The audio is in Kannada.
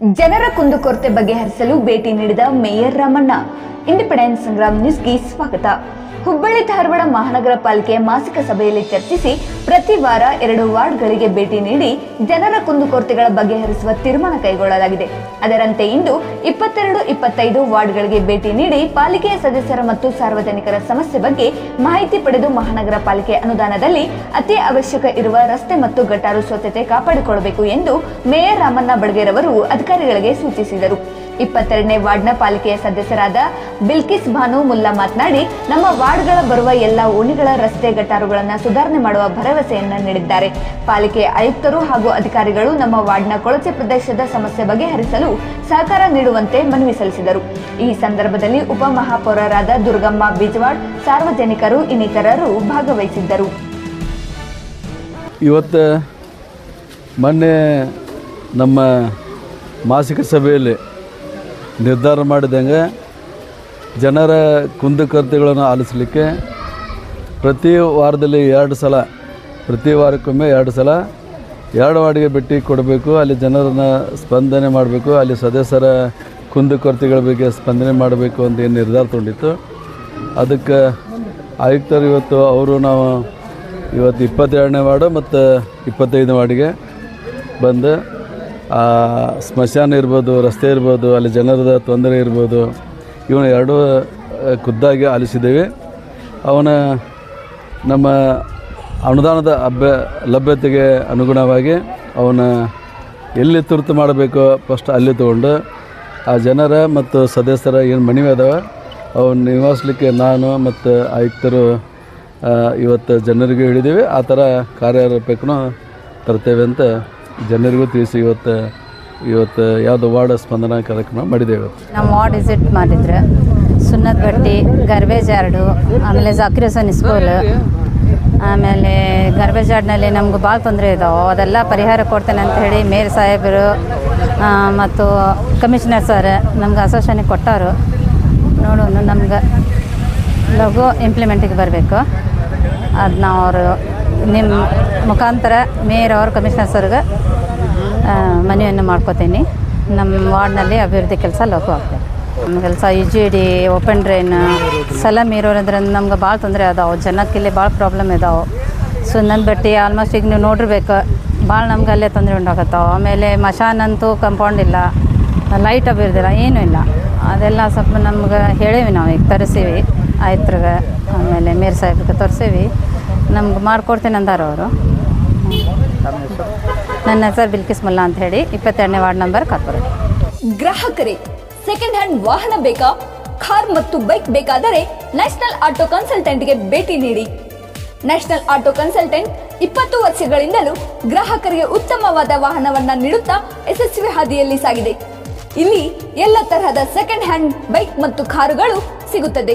ಜನರ ಕುಂದುಕೊರತೆ ಬಗೆಹರಿಸಲು ಭೇಟಿ ನೀಡಿದ ಮೇಯರ್ ರಾಮಣ್ಣ. ಇಂಡಿಪೆಂಡೆನ್ಸ್ ಸಂಗ್ರಾಮ್ ನ್ಯೂಸ್ಗೆ ಸ್ವಾಗತ. ಹುಬ್ಬಳ್ಳಿ ಧಾರವಾಡ ಮಹಾನಗರ ಪಾಲಿಕೆ ಮಾಸಿಕ ಸಭೆಯಲ್ಲಿ ಚರ್ಚಿಸಿ ಪ್ರತಿ ವಾರ ಎರಡು ವಾರ್ಡ್ಗಳಿಗೆ ಭೇಟಿ ನೀಡಿ ಜನರ ಕುಂದುಕೊರತೆಗಳ ಬಗೆಹರಿಸುವ ತೀರ್ಮಾನ ಕೈಗೊಳ್ಳಲಾಗಿದೆ. ಅದರಂತೆ ಇಂದು ಇಪ್ಪತ್ತೆರಡು, ಇಪ್ಪತ್ತೈದು ವಾರ್ಡ್ಗಳಿಗೆ ಭೇಟಿ ನೀಡಿ ಪಾಲಿಕೆಯ ಸದಸ್ಯರ ಮತ್ತು ಸಾರ್ವಜನಿಕರ ಸಮಸ್ಯೆ ಬಗ್ಗೆ ಮಾಹಿತಿ ಪಡೆದು ಮಹಾನಗರ ಪಾಲಿಕೆ ಅನುದಾನದಲ್ಲಿ ಅತಿ ಅವಶ್ಯಕ ಇರುವ ರಸ್ತೆ ಮತ್ತು ಗಟಾರು ಸ್ವಚ್ಛತೆ ಕಾಪಾಡಿಕೊಳ್ಳಬೇಕು ಎಂದು ಮೇಯರ್ ರಾಮಣ್ಣ ಬಡ್ಗೇರವರು ಅಧಿಕಾರಿಗಳಿಗೆ ಸೂಚಿಸಿದರು. ಇಪ್ಪತ್ತೆರಡನೇ ವಾರ್ಡ್ನ ಪಾಲಿಕೆಯ ಸದಸ್ಯರಾದ ಬಿಲ್ಕಿಸ್ ಭಾನು ಮುಲ್ಲಾ ಮಾತನಾಡಿ, ನಮ್ಮ ವಾರ್ಡ್ಗಳ ಬರುವ ಎಲ್ಲ ಓಣಿಗಳ ರಸ್ತೆ ಗಟಾರುಗಳನ್ನು ಸುಧಾರಣೆ ಮಾಡುವ ಭರವಸೆಯನ್ನ ನೀಡಿದ್ದಾರೆ. ಪಾಲಿಕೆ ಆಯುಕ್ತರು ಹಾಗೂ ಅಧಿಕಾರಿಗಳು ನಮ್ಮ ವಾರ್ಡ್ನ ಕೊಳಚೆ ಪ್ರದೇಶದ ಸಮಸ್ಯೆ ಬಗೆಹರಿಸಲು ಸಹಕಾರ ನೀಡುವಂತೆ ಮನವಿ ಸಲ್ಲಿಸಿದರು. ಈ ಸಂದರ್ಭದಲ್ಲಿ ಉಪಮಹಾಪೌರರಾದ ದುರ್ಗಮ್ಮ ಬಿಜವಾಡ್, ಸಾರ್ವಜನಿಕರು ಇನ್ನಿತರರು ಭಾಗವಹಿಸಿದ್ದರು. ಇವತ್ತು ಮೊನ್ನೆ ನಮ್ಮ ಮಾಸಿಕ ಸಭೆಯಲ್ಲಿ ನಿರ್ಧಾರ ಮಾಡಿದಂಗೆ ಜನರ ಕುಂದುಕೊರತೆಗಳನ್ನು ಆಲಿಸಲಿಕ್ಕೆ ಪ್ರತಿ ವಾರದಲ್ಲಿ ಎರಡು ಸಲ, ಪ್ರತಿ ವಾರಕ್ಕೊಮ್ಮೆ ಎರಡು ಸಲ ಎರಡು ವಾರ್ಡ್ಗೆ ಭೇಟಿ ಕೊಡಬೇಕು. ಅಲ್ಲಿ ಜನರನ್ನು ಸ್ಪಂದನೆ ಮಾಡಬೇಕು. ಅಲ್ಲಿ ಸದಸ್ಯರ ಕುಂದುಕೊರತೆಗಳ ಬಗ್ಗೆ ಸ್ಪಂದನೆ ಮಾಡಬೇಕು ಅಂತ ಏನು ನಿರ್ಧಾರ ತೊಗೊಂಡಿತ್ತು. ಅದಕ್ಕೆ ಆಯುಕ್ತರು ಇವತ್ತು, ಅವರು ನಾವು ಇವತ್ತು ಇಪ್ಪತ್ತೆರಡನೇ ವಾರ್ಡು ಮತ್ತು ಇಪ್ಪತ್ತೈದನೇ ವಾರ್ಡಿಗೆ ಬಂದು ಸ್ಮಶಾನ ಇರ್ಬೋದು, ರಸ್ತೆ ಇರ್ಬೋದು, ಅಲ್ಲಿ ಜನರದ ತೊಂದರೆ ಇರ್ಬೋದು, ಇವನು ಎರಡೂ ಖುದ್ದಾಗಿ ಆಲಿಸಿದ್ದೇವೆ. ಅವನ ನಮ್ಮ ಅನುದಾನದ ಅಭ್ಯ ಲಭ್ಯತೆಗೆ ಅನುಗುಣವಾಗಿ ಅವನ ಎಲ್ಲಿ ತುರ್ತು ಮಾಡಬೇಕು ಫಸ್ಟ್ ಅಲ್ಲಿ ತೊಗೊಂಡು, ಆ ಜನರ ಮತ್ತು ಸದಸ್ಯರ ಏನು ಮನವಿ ಅದಾವೆ, ಅವನ್ನ ನಿವಾಸಲಿಕ್ಕೆ ನಾನು ಮತ್ತು ಆಯುಕ್ತರು ಇವತ್ತು ಜನರಿಗೆ ಹೇಳಿದ್ದೀವಿ. ಆ ಥರ ಕಾರ್ಯರೂಪಕ್ಕೂ ತರ್ತೇವೆ ಅಂತ ಜನರಿಗೂ ತಿಳಿಸಿ ಇವತ್ತು ಇವತ್ತು ಯಾವುದು ವಾರ್ಡ್ ಸ್ಪಂದನಾ ಕಾರ್ಯಕ್ರಮ ಮಾಡಿದ್ದೇವೆ ನಮ್ಮ ವಾರ್ಡ್ ವಿಸಿಟ್ ಮಾಡಿದ್ರೆ ಸುನ್ನತ್ ಬಟ್ಟಿ ಗರ್ಬೇಜ್ ಯಾರ್ಡು ಆಮೇಲೆ ಜಾಕಿರಸನ್ ಸ್ಕೂಲ್ ಆಮೇಲೆ ಗರ್ಬೇಜ್ ಯಾರ್ಡ್ನಲ್ಲಿ ನಮ್ಗೆ ಭಾಳ ತೊಂದರೆ ಇದಾವೆ. ಅದೆಲ್ಲ ಪರಿಹಾರ ಕೊಡ್ತೇನೆ ಅಂತ ಹೇಳಿ ಮೇಯರ್ ಸಾಹೇಬರು ಮತ್ತು ಕಮಿಷನರ್ ಸರ್ ನಮ್ಗೆ ಅಸೋಸಿಯೇಷನ್ ಕೊಟ್ಟಾರು. ನೋಡೋಣ ನಮ್ಗೆ ಲಘು ಇಂಪ್ಲಿಮೆಂಟಿಗೆ ಬರಬೇಕು. ಅದನ್ನ ಅವರು ನಿಮ್ಮ ಮುಖಾಂತರ ಮೇಯರ್ ಅವರು ಕಮಿಷನರ್ ಸರ್ಗೆ ಮನವಿಯನ್ನು ಮಾಡ್ಕೋತೀನಿ. ನಮ್ಮ ವಾರ್ಡ್ನಲ್ಲಿ ಅಭಿವೃದ್ಧಿ ಕೆಲಸ ಲಘು ಆಗ್ತದೆ ನಮ್ಮ ಕೆಲಸ U G D open drain slum ಮೀರೋರಂದ್ರೆ ನಮ್ಗೆ ಭಾಳ ತೊಂದರೆ ಅದಾವೆ. ಜನಕ್ಕೆ ಇಲ್ಲಿ ಭಾಳ ಪ್ರಾಬ್ಲಮ್ ಇದಾವೆ. ಸುಣ್ಣದ ಬಟ್ಟಿ ಆಲ್ಮೋಸ್ಟ್ ಈಗ ನೀವು ನೋಡಿರ್ಬೇಕು, ಭಾಳ ನಮ್ಗೆ ಅಲ್ಲೇ ತೊಂದರೆ ಉಂಟಾಗತ್ತಾವೆ. ಆಮೇಲೆ ಮಶಾನಂತೂ ಕಂಪೌಂಡ್ ಇಲ್ಲ, ಲೈಟ್ ಅಭಿವೃದ್ಧಿ ಏನೂ ಇಲ್ಲ. ಅದೆಲ್ಲ ಸ್ವಲ್ಪ ನಮ್ಗೆ ಹೇಳೇವಿ ನಾವು ಈಗ, ತರಿಸೀವಿ. ಆಯ್ತ್ರಿಗೆ ಆಮೇಲೆ ಮೇರ್ ಸಾಹೇಬ್ರಿಗೆ ತೋರಿಸೀವಿ. ನಮ್ಗೆ ಮಾಡ್ಕೊಡ್ತೀನಿ ಅಂದಾರ ಅವರು. ನನ್ನ ಹೆಸರು ಬಿಲ್ಕಿಸ್ ಮಲ್ಲ ಅಂತ ಹೇಳಿ ಇಪ್ಪತ್ತೆರಡನೇ ವಾರ್ಡ್ ನಂಬರ್ ಕಾರ್ಪೊರೇಟ್ ಗ್ರಾಹಕರೇ ಸೆಕೆಂಡ್ ಹ್ಯಾಂಡ್ ವಾಹನ ಬೇಕಾ? ಕಾರ್ ಮತ್ತು ಬೈಕ್ ಬೇಕಾದರೆ ನ್ಯಾಷನಲ್ ಆಟೋ ಕನ್ಸಲ್ಟೆಂಟ್ಗೆ ಭೇಟಿ ನೀಡಿ. ನ್ಯಾಷನಲ್ ಆಟೋ ಕನ್ಸಲ್ಟೆಂಟ್ ಇಪ್ಪತ್ತು ವರ್ಷಗಳಿಂದಲೂ ಗ್ರಾಹಕರಿಗೆ ಉತ್ತಮವಾದ ವಾಹನವನ್ನ ನೀಡುತ್ತಾ ಯಶಸ್ವಿ ಹಾದಿಯಲ್ಲಿ ಸಾಗಿದೆ. ಇಲ್ಲಿ ಎಲ್ಲ ತರಹದ ಸೆಕೆಂಡ್ ಹ್ಯಾಂಡ್ ಬೈಕ್ ಮತ್ತು ಕಾರುಗಳು ಸಿಗುತ್ತದೆ.